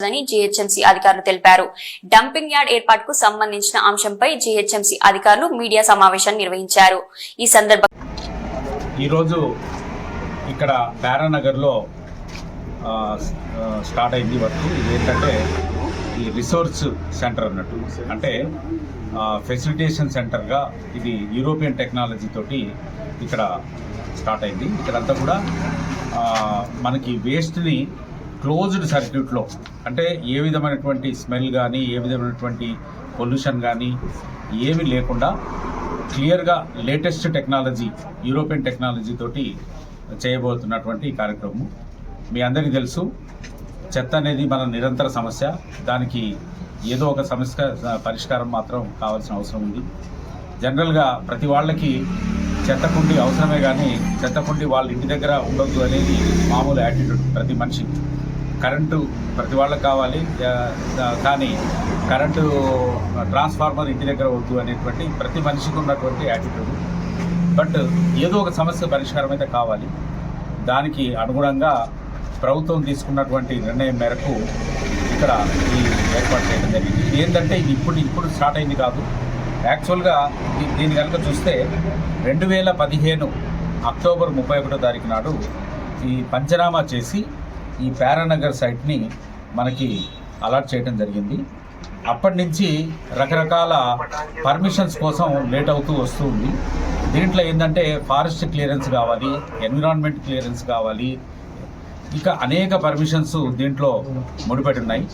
అని జీహెచ్ఎంసీ అధికారులు తెలిపారు. డంపింగ్ యార్డ్ ఏర్పాటుకు సంబంధించిన అంశంపై జీహెచ్ఎంసీ అధికారులు మీడియా సమావేశాన్ని నిర్వహించారు. ఈ సందర్భంగా ఈరోజు ఇక్కడ పారానగర్లో ఆ, స్టార్ట్ అయింది వర్క్. ఇది ఏంటంటే ఈ రిసోర్స్ సెంటర్ అన్నట్టు. అంటే ఫెసిలిటేషన్ సెంటర్గా ఇది యూరోపియన్ టెక్నాలజీ తోటి ఇక్కడ స్టార్ట్ అయింది. ఇక్కడంతా కూడా మనకి వేస్ట్ని క్లోజ్డ్ సర్క్యూట్లో అంటే ఏ విధమైనటువంటి స్మెల్ కానీ ఏ విధమైనటువంటి పొల్యూషన్ కానీ ఏమీ లేకుండా క్లియర్గా లేటెస్ట్ టెక్నాలజీ యూరోపియన్ టెక్నాలజీ తోటి చేయబోతున్నటువంటి కార్యక్రమం. మీ అందరికీ తెలుసు చెత్త అనేది మన నిరంతర సమస్య. దానికి ఏదో ఒక సమస్య పరిష్కారం మాత్రం కావాల్సిన అవసరం ఉంది. జనరల్గా ప్రతి వాళ్ళకి చెత్త కుండి అవసరమే కానీ చెత్త కుండి వాళ్ళ ఇంటి దగ్గర ఉండొద్దు అనేది మామూలు యాటిట్యూడ్ ప్రతి మనిషి. కరెంటు ప్రతి వాళ్ళకి కావాలి కానీ కరెంటు ట్రాన్స్ఫార్మర్ ఇంటి దగ్గర వద్దు అనేటువంటి ప్రతి మనిషికి ఉన్నటువంటి యాటిట్యూడ్ బట్ ఏదో ఒక సమస్య పరిష్కారం అయితే కావాలి. దానికి అనుగుణంగా ప్రభుత్వం తీసుకున్నటువంటి నిర్ణయం మేరకు ఇక్కడ ఈ ఏర్పాటు చేయడం జరిగింది. ఏంటంటే ఇది ఇప్పుడు ఇప్పుడు స్టార్ట్ అయింది కాదు. యాక్చువల్గా దీని దీన్ని కనుక చూస్తే రెండు వేల పదిహేను అక్టోబర్ ముప్పై ఒకటో తారీఖు నాడు ఈ పంచనామా చేసి ఈ పారానగర్ సైట్ని మనకి అలాట్ చేయడం జరిగింది. అప్పటి నుంచి రకరకాల పర్మిషన్స్ కోసం లేట్ అవుతూ వస్తూ ఉంది. దీంట్లో ఏంటంటే ఫారెస్ట్ క్లియరెన్స్ కావాలి ఎన్విరాన్మెంట్ క్లియరెన్స్ కావాలి ఇక అనేక పర్మిషన్స్ దీంట్లో ముడిపడి ఉన్నాయి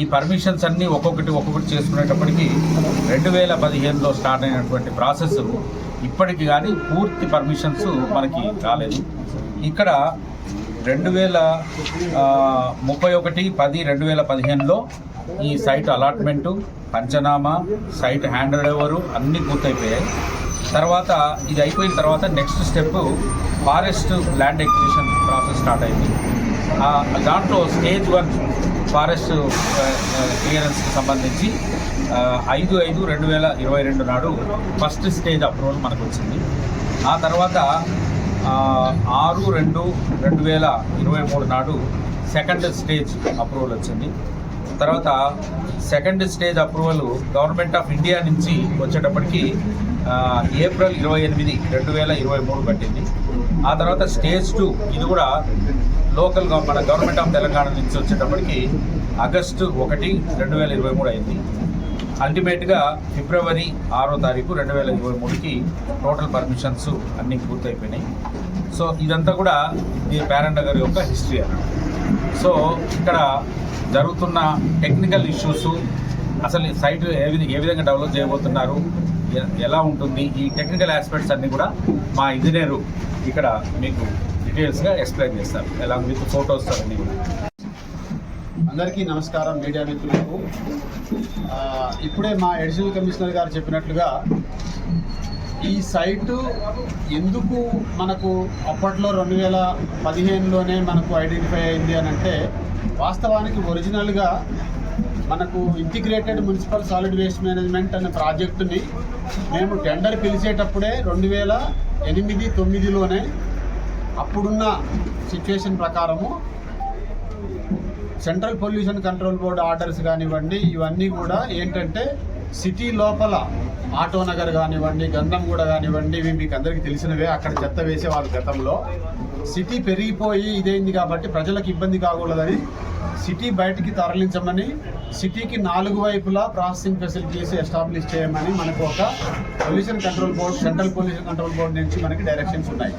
ఈ పర్మిషన్స్ అన్నీ ఒక్కొక్కటి ఒక్కొక్కటి చేసుకునేటప్పటికీ రెండు వేల పదిహేనులో స్టార్ట్ అయినటువంటి ప్రాసెస్ ఇప్పటికి కానీ పూర్తి పర్మిషన్స్ మనకి రాలేదు. ఇక్కడ రెండు వేల ముప్పై ఒకటి పది రెండు వేల పదిహేనులో ఈ site allotment panchnama site hand over అన్నీ పూర్తయిపోయాయి. తర్వాత ఇది అయిపోయిన తర్వాత next step forest land acquisition process start అయింది. దాంట్లో స్టేజ్ వన్ ఫారెస్ట్ క్లియరెన్స్కి సంబంధించి ఐదు ఐదు రెండు వేల ఇరవై రెండు నాడు ఫస్ట్ స్టేజ్ అప్రూవల్ మనకు వచ్చింది ఆ తర్వాత ఆరు రెండు రెండు వేల ఇరవై మూడు నాడు సెకండ్ స్టేజ్ అప్రూవల్ వచ్చింది. తర్వాత second stage approval government of India నుంచి వచ్చేటప్పటికి ఏప్రిల్ ఇరవై ఎనిమిది రెండు వేల ఇరవై మూడు పట్టింది ఆ తర్వాత స్టేజ్ టూ ఇది కూడా లోకల్ మన గవర్నమెంట్ ఆఫ్ తెలంగాణ నుంచి వచ్చేటప్పటికి ఆగస్టు ఒకటి రెండు వేల ఇరవై మూడు అయింది. అల్టిమేట్గా ఫిబ్రవరి ఆరో తారీఖు రెండు వేల ఇరవై మూడుకి టోటల్ పర్మిషన్స్ అన్నీ పూర్తయిపోయినాయి. సో ఇదంతా కూడా ఈ పారానగర్ యొక్క హిస్టరీ అన్నమాట. సో ఇక్కడ జరుగుతున్న టెక్నికల్ ఇష్యూస్ అసలు ఈ సైట్ ఏ విధంగా ఏ విధంగా డెవలప్ చేయబోతున్నారు ఎలా ఉంటుంది ఈ టెక్నికల్ ఆస్పెక్ట్స్ అన్నీ కూడా మా ఇంజనీరు ఇక్కడ మీకు డీటెయిల్స్గా ఎక్స్ప్లెయిన్ చేస్తారు ఎలా విత్ ఫోటోస్ అన్నీ కూడా. అందరికీ నమస్కారం మీడియా మిత్రులకు. ఇప్పుడే మా అడిషనల్ కమిషనర్ గారు చెప్పినట్లుగా ఈ సైటు ఎందుకు మనకు అప్పట్లో రెండు వేల పదిహేనులోనే మనకు ఐడెంటిఫై అయింది అని అంటే వాస్తవానికి ఒరిజినల్గా మనకు integrated municipal solid waste management అనే ప్రాజెక్టుని మేము టెండర్ పిలిచేటప్పుడే రెండు వేల ఎనిమిది తొమ్మిదిలోనే అప్పుడున్న సిచ్యువేషన్ ప్రకారము central pollution control board orders కానివ్వండి ఇవన్నీ కూడా ఏంటంటే సిటీ లోపల ఆటో నగర్ కానివ్వండి కూడా కానివ్వండి ఇవి మీకు అందరికీ తెలిసినవే. అక్కడ చెత్త వేసేవాళ్ళు గతంలో. సిటీ పెరిగిపోయి ఇదైంది కాబట్టి ప్రజలకు ఇబ్బంది కాకూడదని సిటీ బయటికి తరలించమని సిటీకి నాలుగు వైపులా ప్రాసెసింగ్ ఫెసిలిటీస్ ఎస్టాబ్లిష్ చేయమని మనకు ఒక pollution control board central pollution control board నుంచి మనకి డైరెక్షన్స్ ఉన్నాయి.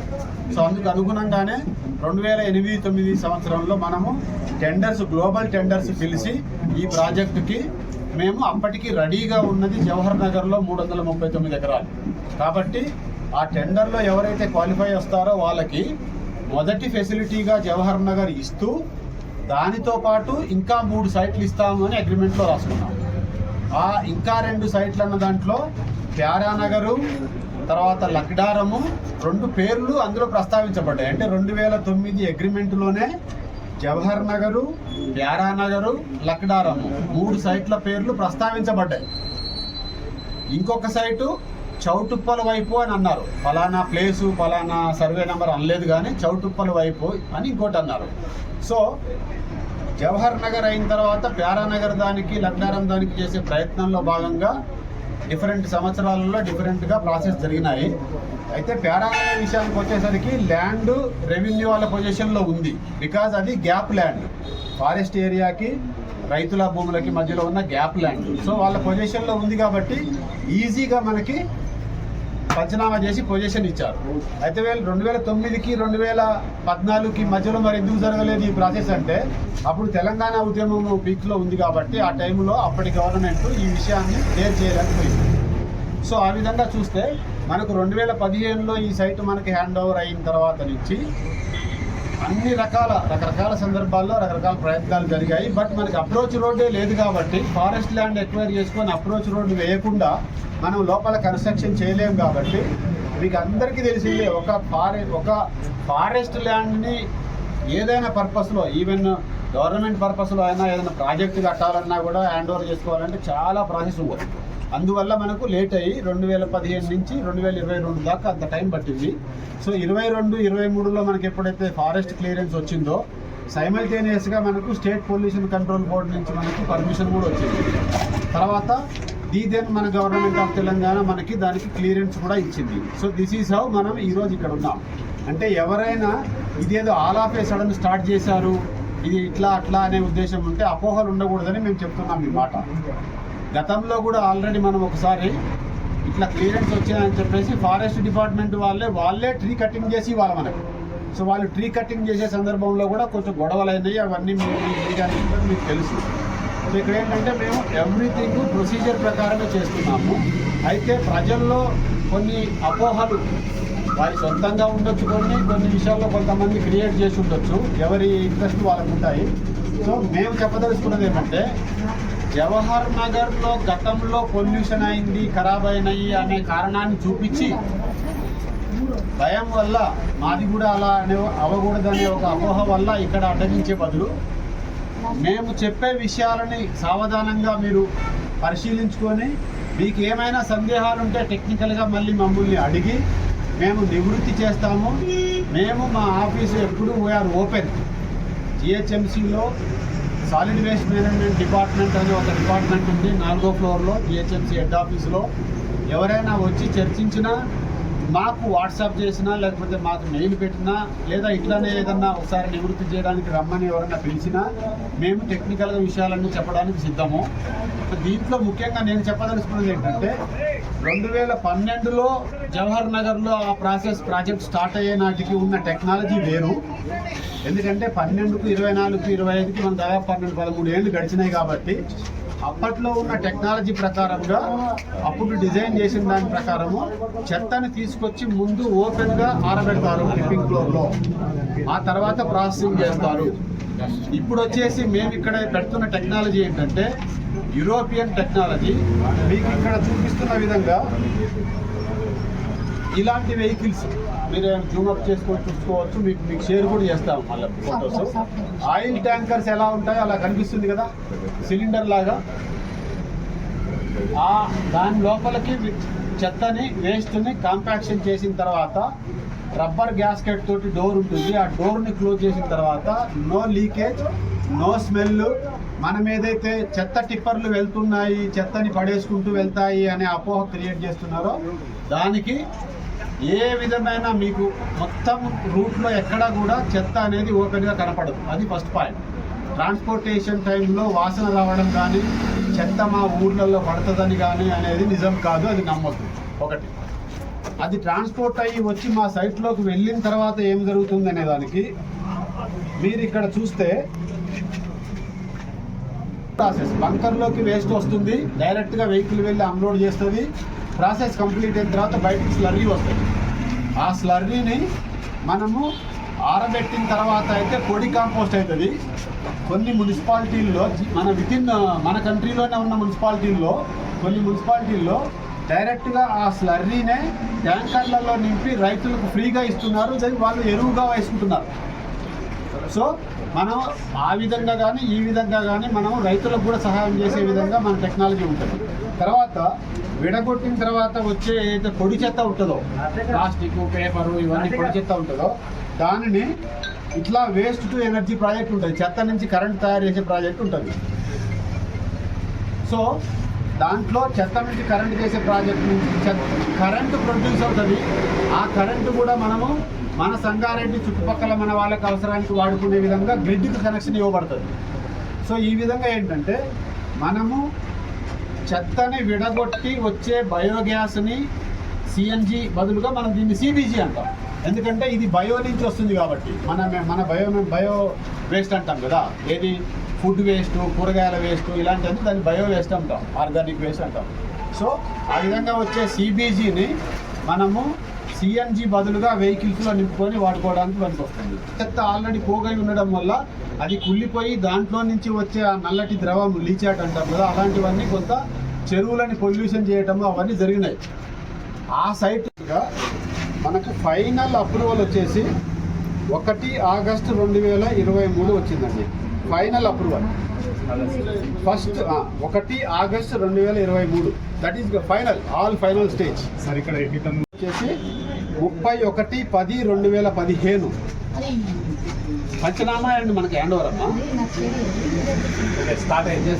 సో అందుకు అనుగుణంగానే రెండు వేల ఎనిమిది తొమ్మిది సంవత్సరంలో మనము టెండర్స్ గ్లోబల్ టెండర్స్ పిలిచి ఈ ప్రాజెక్టుకి మేము అప్పటికి రెడీగా ఉన్నది జవహర్ నగర్లో మూడు వందల ముప్పై తొమ్మిది ఎకరాలు. కాబట్టి ఆ టెండర్లో ఎవరైతే క్వాలిఫై వస్తారో వాళ్ళకి మొదటి ఫెసిలిటీగా జవహర్ నగర్ ఇస్తూ దానితో పాటు ఇంకా మూడు సైట్లు ఇస్తాము అని అగ్రిమెంట్లో రాసుకున్నాం. ఆ ఇంకా రెండు సైట్లు అన్న దాంట్లో ప్యారానగరు తర్వాత లక్డారము రెండు పేర్లు అందులో ప్రస్తావించబడ్డాయి. అంటే రెండు వేల తొమ్మిది అగ్రిమెంట్లోనే జవహర్ నగరు ప్యారానగరు లక్డారము మూడు సైట్ల పేర్లు ప్రస్తావించబడ్డాయి. ఇంకొక సైటు చౌటుప్పల వైపు అని అన్నారు. ఫలానా ప్లేసు ఫలానా సర్వే నెంబర్ అనలేదు కానీ చౌటుప్పల వైపు అని ఇంకోటి అన్నారు. సో జవహర్ నగర్ అయిన తర్వాత ప్యారానగర్ దానికి లగ్నారం దానికి చేసే ప్రయత్నంలో భాగంగా డిఫరెంట్ సంవత్సరాలలో డిఫరెంట్గా ప్రాసెస్ జరిగినాయి. అయితే ప్యారానగర్ విషయానికి వచ్చేసరికి ల్యాండ్ రెవెన్యూ వాళ్ళ పొజిషన్లో ఉంది. బికాజ్ అది గ్యాప్ ల్యాండ్. ఫారెస్ట్ ఏరియాకి రైతుల భూములకి మధ్యలో ఉన్న గ్యాప్ ల్యాండ్. సో వాళ్ళ పొజిషన్లో ఉంది కాబట్టి ఈజీగా మనకి పంచనామా చేసి పొజిషన్ ఇచ్చారు. అయితే వీళ్ళు రెండు వేల తొమ్మిదికి రెండు వేల పద్నాలుగుకి మధ్యలో మరి ఎందుకు జరగలేదు ఈ ప్రాసెస్ అంటే అప్పుడు తెలంగాణ ఉద్యమం పీక్లో ఉంది కాబట్టి ఆ టైంలో అప్పటి గవర్నమెంట్ ఈ విషయాన్ని క్లియర్ చేయలేకపోయింది సో ఆ విధంగా చూస్తే మనకు రెండు వేల పదిహేనులో ఈ సైట్ మనకి హ్యాండ్ ఓవర్ అయిన తర్వాత నుంచి అన్ని రకాల రకరకాల సందర్భాల్లో రకరకాల ప్రయత్నాలు జరిగాయి. బట్ మనకి అప్రోచ్ రోడ్డే లేదు కాబట్టి ఫారెస్ట్ ల్యాండ్ ఎక్వైర్ చేసుకొని అప్రోచ్ రోడ్డు వేయకుండా మనం లోపల కన్స్ట్రక్షన్ చేయలేము కాబట్టి మీకు అందరికీ తెలిసిందే ఒక ఫారె ఒక ఫారెస్ట్ ల్యాండ్ని ఏదైనా పర్పస్లో ఈవెన్ గవర్నమెంట్ పర్పస్లో అయినా ఏదైనా ప్రాజెక్ట్ కట్టాలన్నా కూడా హ్యాండ్ ఓవర్ చేసుకోవాలంటే చాలా ప్రాసెస్ ఉంటుంది. అందువల్ల మనకు లేట్ అయ్యి రెండు వేల పదిహేను నుంచి రెండు వేల ఇరవై రెండు దాకా అంత టైం పట్టింది. సో ఇరవై రెండు ఇరవై మూడులో మనకి ఎప్పుడైతే ఫారెస్ట్ క్లియరెన్స్ వచ్చిందో సైమల్టేనియస్గా మనకు స్టేట్ పొల్యూషన్ కంట్రోల్ బోర్డు నుంచి మనకు పర్మిషన్ కూడా వచ్చింది. తర్వాత దీదెన్ మన గవర్నమెంట్ ఆఫ్ తెలంగాణ మనకి దానికి క్లియరెన్స్ కూడా ఇచ్చింది. సో దిస్ ఈజ్ హౌ మనం ఈరోజు ఇక్కడ ఉన్నాం. అంటే ఎవరైనా ఇదేదో all of a sudden start చేశారు ఇది ఇట్లా అట్లా అనే ఉద్దేశం ఉంటే అపోహలు ఉండకూడదని మేము చెప్తున్నాం ఈ మాట. గతంలో కూడా ఆల్రెడీ మనం ఒకసారి ఇట్లా క్లియరెన్స్ వచ్చాయని చెప్పేసి ఫారెస్ట్ డిపార్ట్మెంట్ వాళ్ళే వాళ్ళే ట్రీ కటింగ్ చేసి ఇవ్వాలి మనకు. సో వాళ్ళు ట్రీ కటింగ్ చేసే సందర్భంలో కూడా కొంచెం గొడవలు అయినాయి అవన్నీ మీకు మీకు తెలుసు. సో ఇక్కడ ఏంటంటే మేము ఎవ్రీథింగ్ ప్రొసీజర్ ప్రకారమే చేస్తున్నాము. అయితే ప్రజల్లో కొన్ని అపోహలు వారి సొంతంగా ఉండొచ్చు కొన్ని కొన్ని విషయాల్లో కొంతమంది క్రియేట్ చేసి ఉండొచ్చు ఎవరి ఇంట్రెస్ట్ వాళ్ళకు ఉంటాయి. సో మేము చెప్పదలుచుకున్నది ఏమంటే జవహర్ నగర్లో గతంలో పొల్యూషన్ అయింది ఖరాబ్ అయినాయి అనే కారణాన్ని చూపించి భయం వల్ల మాది కూడా అలా అనే అవ్వకూడదనే ఒక అపోహ వల్ల ఇక్కడ అడ్డగించే బదులు మేము చెప్పే విషయాలని సావధానంగా మీరు పరిశీలించుకొని మీకు ఏమైనా సందేహాలుంటే టెక్నికల్గా మళ్ళీ మమ్మల్ని అడిగి మేము నివృత్తి చేస్తాము. మేము మా ఆఫీసు ఎప్పుడు వీఆర్ ఓపెన్ జిహెచ్ఎంసీలో సాలిడ్ వేస్ట్ మేనేజ్మెంట్ డిపార్ట్మెంట్ అనే ఒక డిపార్ట్మెంట్ ఉంది నాలుగో ఫ్లోర్లో జిహెచ్ఎంసీ హెడ్ ఆఫీస్లో ఎవరైనా వచ్చి చర్చించినా మాకు వాట్సాప్ చేసినా లేకపోతే మాకు మెయిల్ పెట్టినా లేదా ఇట్లానే ఏదన్నా ఒకసారి నివృత్తి చేయడానికి రమ్మని ఎవరైనా పిలిచినా మేము టెక్నికల్గా విషయాలన్నీ చెప్పడానికి సిద్ధము. దీంట్లో ముఖ్యంగా నేను చెప్పదలుచుకున్నది ఏంటంటే రెండు వేల పన్నెండులో జవహర్ నగర్లో ఆ ప్రాసెస్ ప్రాజెక్ట్ స్టార్ట్ అయ్యే నాటికి ఉన్న టెక్నాలజీ వేరు. ఎందుకంటే పన్నెండుకు ఇరవై నాలుగు ఇరవై ఐదుకి మనం దాదాపు పన్నెండు పదమూడు ఏళ్ళు గడిచినాయి కాబట్టి అప్పట్లో ఉన్న టెక్నాలజీ ప్రకారంగా అప్పుడు డిజైన్ చేసిన దాని ప్రకారము చెత్తని తీసుకొచ్చి ముందు ఓపెన్గా ఆరబెడతారు టిప్పింగ్ ఫ్లోర్లో. ఆ తర్వాత ప్రాసెసింగ్ చేస్తారు. ఇప్పుడు వచ్చేసి మేము ఇక్కడ పెడుతున్న టెక్నాలజీ ఏంటంటే యూరోపియన్ టెక్నాలజీ. మీకు ఇక్కడ చూపిస్తున్న విధంగా ఇలాంటి వెహికల్స్ మీరు జూమప్ చేసుకొని చూసుకోవచ్చు. మీకు మీకు షేర్ కూడా చేస్తాం మళ్ళీ ఫొటోస్ ఆయిల్ ట్యాంకర్స్ ఎలా ఉంటాయో అలా కనిపిస్తుంది కదా. సిలిండర్ లాగా. ఆ దాని లోపలికి చెత్తని వేస్ట్ని కాంపాక్షన్ చేసిన తర్వాత రబ్బర్ గ్యాస్కెట్ తోటి డోర్ ఉంటుంది. ఆ డోర్ని క్లోజ్ చేసిన తర్వాత నో లీకేజ్ నో స్మెల్ మనం ఏదైతే చెత్త టిప్పర్లు వెళ్తున్నాయి చెత్తని పడేసుకుంటూ వెళ్తాయి అనే అపోహ క్రియేట్ చేస్తున్నారో దానికి ఏ విధమైన మీకు మొత్తం రూట్లో ఎక్కడా కూడా చెత్త అనేది ఓపెన్గా కనపడదు. అది ఫస్ట్ పాయింట్. ట్రాన్స్పోర్టేషన్ టైంలో వాసన రావడం కానీ చెత్త మా ఊర్లలో పడుతుందని కానీ అనేది నిజం కాదు అది నమ్మద్దు. ఒకటి. అది ట్రాన్స్పోర్ట్ అయ్యి వచ్చి మా సైట్లోకి వెళ్ళిన తర్వాత ఏం జరుగుతుంది అనే దానికి మీరు ఇక్కడ చూస్తే ప్రాసెస్. బంకర్లోకి వేస్ట్ వస్తుంది. డైరెక్ట్గా వెహికల్ వెళ్ళి అన్లోడ్ చేస్తుంది. ప్రాసెస్ కంప్లీట్ అయిన తర్వాత బయటకు స్లర్రీ వస్తుంది ఆ స్లర్రీని మనము ఆరబెట్టిన తర్వాత అయితే పొడి కాంపోస్ట్ అవుతుంది. కొన్ని మున్సిపాలిటీల్లో మన వితిన్ మన కంట్రీలోనే ఉన్న మున్సిపాలిటీల్లో కొన్ని మున్సిపాలిటీల్లో డైరెక్ట్గా ఆ స్లర్రీనే ట్యాంకర్లలో నింపి రైతులకు ఫ్రీగా ఇస్తున్నారు. దాన్ని వాళ్ళు ఎరువుగా వేసుకుంటున్నారు. సో మనం ఆ విధంగా కానీ ఈ విధంగా కానీ మనం రైతులకు కూడా సహాయం చేసే విధంగా మన టెక్నాలజీ ఉంటుంది. తర్వాత విడగొట్టిన తర్వాత వచ్చే ఏదైతే పొడి చెత్త ఉంటుందో ప్లాస్టిక్ పేపరు ఇవన్నీ పొడి చెత్త ఉంటుందో దానిని ఇట్లా వేస్ట్ టు ఎనర్జీ ప్రాజెక్ట్ ఉంటుంది. చెత్త నుంచి కరెంట్ తయారు చేసే ప్రాజెక్ట్ ఉంటుంది. సో దాంట్లో చెత్త నుంచి కరెంట్ చేసే ప్రాజెక్ట్ నుంచి చెత్త కరెంటు ప్రొడ్యూస్ అవుతుంది. ఆ కరెంటు కూడా మనము మన సంగారెడ్డి చుట్టుపక్కల మన వాళ్ళకి అవసరానికి వాడుకునే విధంగా గ్రిడ్కి కనెక్షన్ ఇవ్వబడుతుంది. సో ఈ విధంగా ఏంటంటే మనము చెత్తని విడగొట్టి వచ్చే బయోగ్యాస్ని సిఎన్జి బదులుగా మనం దీన్ని సిబిజీ అంటాం. ఎందుకంటే ఇది బయో నుంచి వస్తుంది కాబట్టి. మన మన బయో బయో వేస్ట్ అంటాం కదా. ఏది? ఫుడ్ వేస్ట్ కూరగాయల వేస్ట్ ఇలాంటివన్నీ దాన్ని బయో వేస్ట్ అంటాం. ఆర్గానిక్ వేస్ట్ అంటాం. సో ఆ విధంగా వచ్చే సిబిజీని మనము సిఎన్జి బదులుగా వెహికల్స్లో నింపుకొని వాడుకోవడానికి పనికొస్తుంది. చెత్త ఆల్రెడీ పోగై ఉండడం వల్ల అది కుళ్ళిపోయి దాంట్లో నుంచి వచ్చే ఆ నల్లటి ద్రవం లీచాట్ అంటాం కదా అలాంటివన్నీ కొంత చెరువులని పొల్యూషన్ చేయటం అవన్నీ జరిగినాయి. ఆ సైట్గా మనకు ఫైనల్ అప్రూవల్ వచ్చేసి ఒకటి ఆగస్టు రెండు వేల ఇరవై మూడు వచ్చిందండి. ఫైనల్ అప్రూవల్ ఫస్ట్ ఒకటి ఆగస్టు రెండు వేల ఇరవై మూడు. That is final all final stage sir ఇక్కడ వచ్చేసి ముప్పై ఒకటి పది రెండు వేల పదిహేను. పంచనామా అండ్ మనకి హ్యాండ్ ఓవర్ అమ్మా స్టార్ట్ అయింది.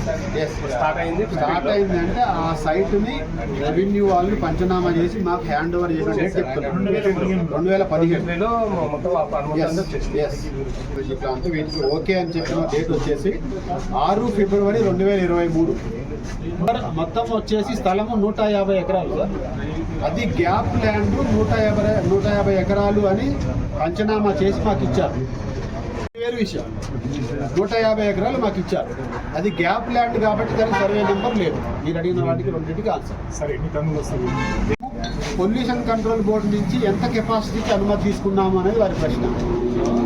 స్టార్ట్ అయింది. స్టార్ట్ అయింది అంటే ఆ సైట్ని రెవెన్యూ వాళ్ళు పంచనామా చేసి మాకు హ్యాండ్ ఓవర్ చేసిన డేట్ చెప్తున్నారు. రెండు వేల పదిహేడు ఇట్లా అంటే వీటికి ఓకే అని చెప్పిన డేట్ వచ్చేసి ఆరు ఫిబ్రవరి రెండు వేల ఇరవై మూడు. మొత్తం వచ్చేసి స్థలము నూట యాభై ఎకరాలు సార్. అది గ్యాప్ ల్యాండ్ నూట యాభై నూట యాభై ఎకరాలు అని పంచనామా చేసి మాకు ఇచ్చారు. వేరు విషయం. నూట యాభై ఎకరాలు మాకు ఇచ్చారు. అది గ్యాప్ ల్యాండ్ కాబట్టి దానికి సర్వే నెంబర్ లేదు. మీరు అడిగిన వాటికి రెండింటికి ఆన్సర్. సార్ ఎన్ని టన్నులు వస్తుంది పొల్యూషన్ కంట్రోల్ బోర్డు నుంచి ఎంత కెపాసిటీకి అనుమతి తీసుకున్నాము అనేది వారి ప్రశ్న.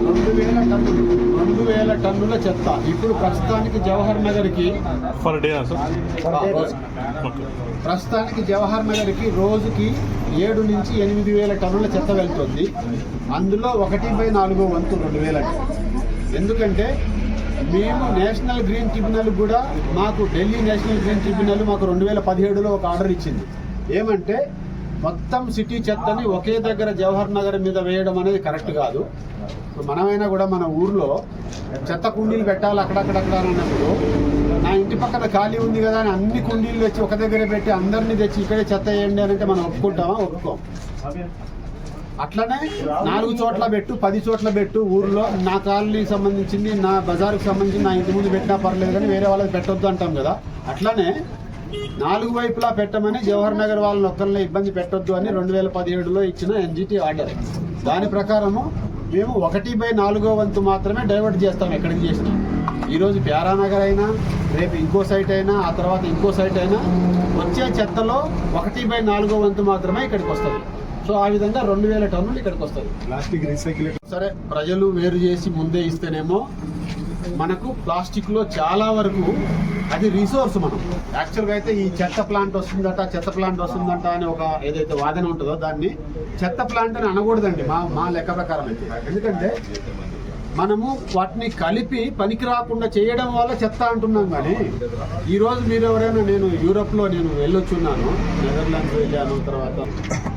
రెండు వేల టన్నులు. వేల టన్నుల చెత్త. ఇప్పుడు ప్రస్తుతానికి జవహర్ నగర్కి డే రోజు. ప్రస్తుతానికి జవహర్ నగర్కి రోజుకి ఏడు నుంచి ఎనిమిది వేల టన్నుల చెత్త వెళ్తుంది. అందులో ఒకటి బై నాలుగో వంతు రెండు వేల ఎందుకంటే మేము నేషనల్ గ్రీన్ ట్రిబ్యునల్ కూడా మాకు ఢిల్లీ నేషనల్ గ్రీన్ ట్రిబ్యునల్ మాకు రెండు వేల పదిహేడులో ఒక ఆర్డర్ ఇచ్చింది. ఏమంటే మొత్తం సిటీ చెత్తని ఒకే దగ్గర జవహర్ నగర్ మీద వేయడం అనేది కరెక్ట్ కాదు. ఇప్పుడు మనమైనా కూడా మన ఊర్లో చెత్త కుండీలు పెట్టాలి అక్కడక్కడక్కడ అన్నప్పుడు నా ఇంటి పక్కన ఖాళీ ఉంది కదా అని అన్ని కుండీలు తెచ్చి ఒక దగ్గర పెట్టి అందరినీ తెచ్చి ఇక్కడే చెత్త వేయండి అని అంటే మనం ఒప్పుకుంటామా? ఒప్పుకోం. అట్లనే నాలుగు చోట్ల పెట్టు పది చోట్ల పెట్టు ఊర్లో. నా కాలనీకి సంబంధించింది నా బజార్కి సంబంధించి నా ఇంటి ముందు పెట్టినా పర్లేదు కానీ వేరే వాళ్ళకి పెట్టొద్దు అంటాం కదా. అట్లనే నాలుగు వైపులా పెట్టమని జవహర్ నగర్ వాళ్ళని ఒక్కరిని ఇబ్బంది పెట్టొద్దు అని రెండు వేల పదిహేడులో ఇచ్చిన ఎన్జిటి ఆర్డర్. దాని ప్రకారము మేము ఒకటి బై నాలుగో వంతు మాత్రమే డైవర్ట్ చేస్తాం ఎక్కడికి చేసినా. ఈరోజు ప్యారానగర్ అయినా రేపు ఇంకో సైట్ అయినా ఆ తర్వాత ఇంకో సైట్ అయినా వచ్చే చెత్తలో ఒకటి బై నాలుగో వంతు మాత్రమే ఇక్కడికి వస్తుంది. సో ఆ విధంగా రెండు వేల టన్నులు ఇక్కడికి వస్తుంది. ప్లాస్టిక్ రీసైకిల్ సరే ప్రజలు వేరు చేసి ముందే ఇస్తేనేమో మనకు ప్లాస్టిక్లో చాలా వరకు అది రిసోర్స్ మనం. యాక్చువల్గా అయితే ఈ చెత్త ప్లాంట్ వస్తుందట చెత్త ప్లాంట్ వస్తుందట అని ఒక ఏదైతే వాదన ఉంటుందో దాన్ని చెత్త ప్లాంట్ అని అనకూడదండి. మా మా లెక్క ప్రకారం అయితే. ఎందుకంటే మనము వాటిని కలిపి పనికి రాకుండా చేయడం వల్ల చెత్త అంటున్నాం కానీ ఈరోజు మీరు ఎవరైనా నేను యూరోప్లో నేను వెళ్ళొచ్చున్నాను నెదర్లాండ్స్ వెళ్ళాను తర్వాత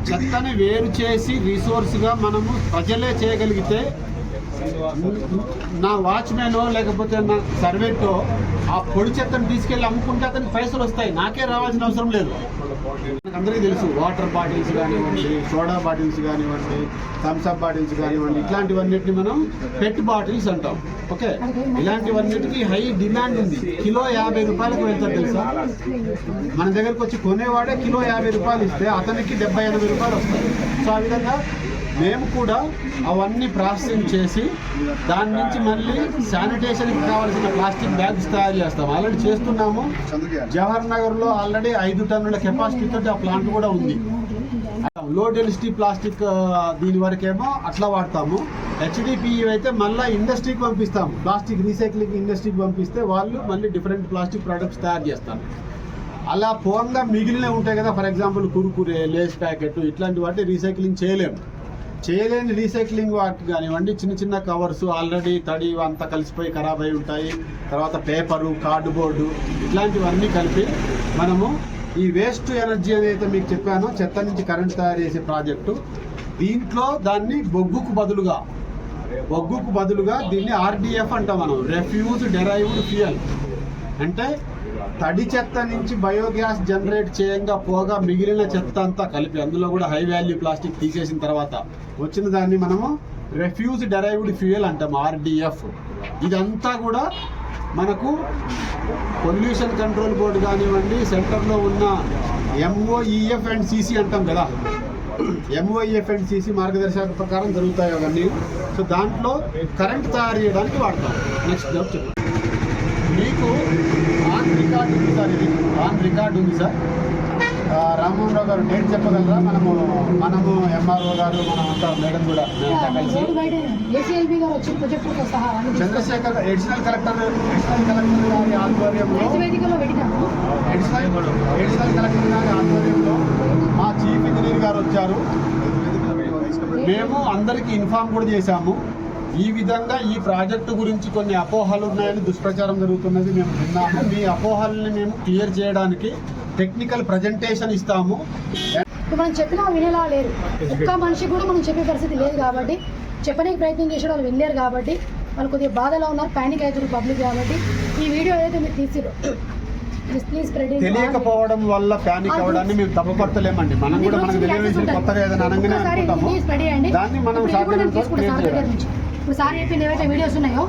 చెత్తని వేరు చేసి రిసోర్స్గా మనము ప్రజలే చేయగలిగితే నా వాచ్మెన్ లేకపోతే నా సర్వేటో ఆ పొడి చెత్తను తీసుకెళ్ళి అమ్ముకుంటే అతనికి పైసలు వస్తాయి. నాకే రావాల్సిన అవసరం లేదు. అందరికీ తెలుసు వాటర్ బాటిల్స్ కానివ్వండి సోడా బాటిల్స్ కానివ్వండి థమ్స్అప్ బాటిల్స్ కానివ్వండి ఇట్లాంటివన్నిటిని మనం పెట్ బాటిల్స్ అంటాం. ఓకే? ఇలాంటివన్నిటికీ హై డిమాండ్ ఉంది. కిలో యాభై రూపాయలకు వెళ్తారు తెలుసా? మన దగ్గరకు వచ్చి కొనేవాడే కిలో యాభై రూపాయలు ఇస్తే అతనికి డెబ్బై ఎనభై రూపాయలు వస్తాయి. సో ఆ విధంగా మేము కూడా అవన్నీ ప్రాసెసింగ్ చేసి దాని నుంచి మళ్ళీ శానిటేషన్కి కావాల్సిన ప్లాస్టిక్ బ్యాగ్స్ తయారు చేస్తాం. ఆల్రెడీ చేస్తున్నాము. జవహర్ నగర్లో ఆల్రెడీ ఐదు టన్నుల కెపాసిటీతో ఆ ప్లాంట్ కూడా ఉంది. లో డెన్సిటీ ప్లాస్టిక్ దీని వరకేమో అట్లా వాడతాము. హెచ్డిపిఈ అయితే మళ్ళీ ఇండస్ట్రీకి పంపిస్తాము ప్లాస్టిక్ రీసైక్లింగ్ ఇండస్ట్రీకి పంపిస్తే వాళ్ళు మళ్ళీ డిఫరెంట్ ప్లాస్టిక్ ప్రొడక్ట్స్ తయారు చేస్తారు. అలా పోంగా మిగిలిన ఉంటాయి కదా for example Kurkure Lay's packet ఇట్లాంటి వాటి రీసైక్లింగ్ చేయలేము. చేయలేని రీసైక్లింగ్ వాటి కానివ్వండి చిన్న చిన్న కవర్స్ ఆల్రెడీ తడి అంతా కలిసిపోయి ఖరాబ్ అయి ఉంటాయి. తర్వాత పేపరు కార్డుబోర్డు ఇట్లాంటివన్నీ కలిపి మనము ఈ వేస్ట్ ఎనర్జీ ఏదైతే మీకు చెప్పానో చెత్త నుంచి కరెంట్ తయారు చేసే ప్రాజెక్టు దీంట్లో దాన్ని బొగ్గుకు బదులుగా బొగ్గుకు బదులుగా దీన్ని ఆర్డిఎఫ్ అంటాం మనం. రెఫ్యూజ్ డెరైవ్డ్ ఫ్యూయల్ అంటే తడి చెత్త నుంచి బయోగ్యాస్ జనరేట్ చేయంగా పోగా మిగిలిన చెత్త అంతా కలిపి అందులో కూడా హై వాల్యూ ప్లాస్టిక్ తీసేసిన తర్వాత వచ్చిన దాన్ని మనము రెఫ్యూజ్ డెరైవ్డ్ ఫ్యూయల్ అంటాం ఆర్డిఎఫ్ ఇదంతా కూడా మనకు పొల్యూషన్ కంట్రోల్ బోర్డు కానివ్వండి సెంటర్లో ఉన్న ఎంఓఈఎఫ్ అండ్ సిసి అంటాం కదా. ఎంఓఈఎఫ్ అండ్ సిసి మార్గదర్శక ప్రకారం జరుగుతాయి అవన్నీ. సో దాంట్లో కరెంట్ తయారు చేయడానికి వాడతాం. నెక్స్ట్ జాబ్ చెప్పండి మీకు రికార్డ్ ఉంది సార్ ఇది. ఆన్ రికార్డ్ ఉంది సార్. రామ్మోహన్ రావు గారు డేట్ చెప్పగలరా? మనము మనము ఎంఆర్ఓ గారు మనమంతా మేడం కూడా కలిసి. Chandrashekar additional collector additional collector గారి ఆధ్వర్యంలో అడిషనల్ కలెక్టర్ గారి ఆధ్వర్యంలో మా చీఫ్ ఇంజనీర్ గారు వచ్చారు. మేము అందరికీ ఇన్ఫార్మ్ కూడా చేశాము. ఈ విధంగా ఈ ప్రాజెక్టు గురించి కొన్ని అపోహలు ఉన్నాయని దుష్ప్రచారం జరుగుతున్నది మేము విన్నాము. మీ అపోహల్ని మేము క్లియర్ చేయడానికి టెక్నికల్ ప్రజెంటేషన్ ఇస్తాము. ఇప్పుడు మనం చెప్పినా వినేలా లేరు. ఒక్క మనిషి కూడా మనం చెప్పే పరిస్థితి లేదు కాబట్టి చెప్పడానికి ప్రయత్నం చేసే వాళ్ళు వెళ్ళారు కాబట్టి వాళ్ళు కొద్దిగా బాధలో ఉన్నారు ప్యానిక్ అవుతారు పబ్లిక్ కాబట్టి. ఈ వీడియో ఏదైతే మీరు తీసిరో తెలియకపోవడం వల్ల ప్యానిక్ అవ్వడాన్ని మేము తప్పపడతలేమండి మనం కూడా మనకు తెలియని కొత్తగా ఏదైనా అనగానే దాన్ని మనం ఇప్పుడు ఇప్పుడు సార్ చెప్పింది ఏవైతే వీడియోస్ ఉన్నాయో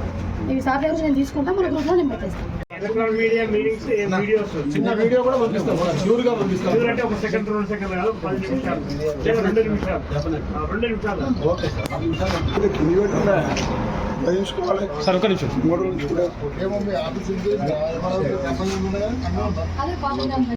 ఇవి సార్ దగ్గర నేను తీసుకుంటా మన గ్రూప్లో నేను పెట్టేస్తాను ఎలక్ట్రానిక్ మీడియా మీటింగ్స్ వీడియోస్ చిన్న వీడియో కూడా పంపిస్తాం. ప్యూర్గా పంపిస్తాం. అంటే ఒక సెకండ్ రెండు సెకండ్ కాదు పది నిమిషాలు. లేదా రెండు నిమిషాలు. ఆ, రెండు నిమిషాలు. Okay sir. పది నిమిషాలు. సార్ ఒక నిమిషం. అదే పాపం